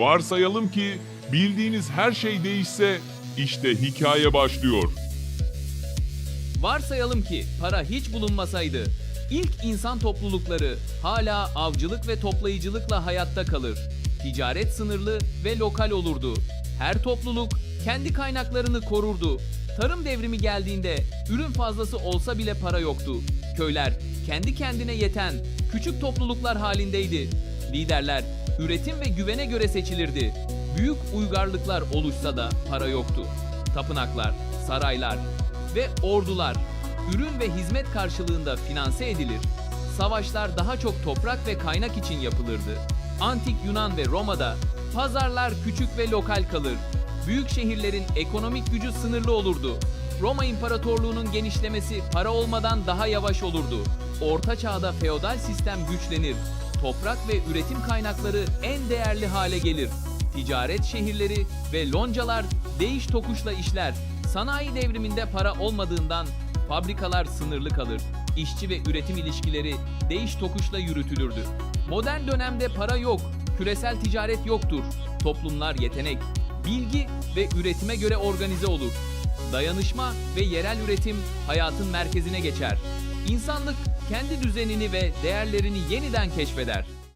Varsayalım ki bildiğiniz her şey değişse işte hikaye başlıyor. Varsayalım ki para hiç bulunmasaydı, ilk insan toplulukları hala avcılık ve toplayıcılıkla hayatta kalır. Ticaret sınırlı ve lokal olurdu. Her topluluk kendi kaynaklarını korurdu. Tarım devrimi geldiğinde ürün fazlası olsa bile para yoktu. Köyler kendi kendine yeten küçük topluluklar halindeydi. Liderler üretim ve güvene göre seçilirdi. Büyük uygarlıklar oluşsa da para yoktu. Tapınaklar, saraylar, ve ordular ürün ve hizmet karşılığında finanse edilir. Savaşlar daha çok toprak ve kaynak için yapılırdı. Antik Yunan ve Roma'da pazarlar küçük ve lokal kalır. Büyük şehirlerin ekonomik gücü sınırlı olurdu. Roma İmparatorluğu'nun genişlemesi para olmadan daha yavaş olurdu. Orta çağda feodal sistem güçlenir. Toprak ve üretim kaynakları en değerli hale gelir. Ticaret şehirleri ve loncalar değiş tokuşla işler. Sanayi devriminde para olmadığından fabrikalar sınırlı kalır. İşçi ve üretim ilişkileri değiş tokuşla yürütülürdü. Modern dönemde para yok, küresel ticaret yoktur. Toplumlar yetenek, bilgi ve üretime göre organize olur. Dayanışma ve yerel üretim hayatın merkezine geçer. İnsanlık kendi düzenini ve değerlerini yeniden keşfeder.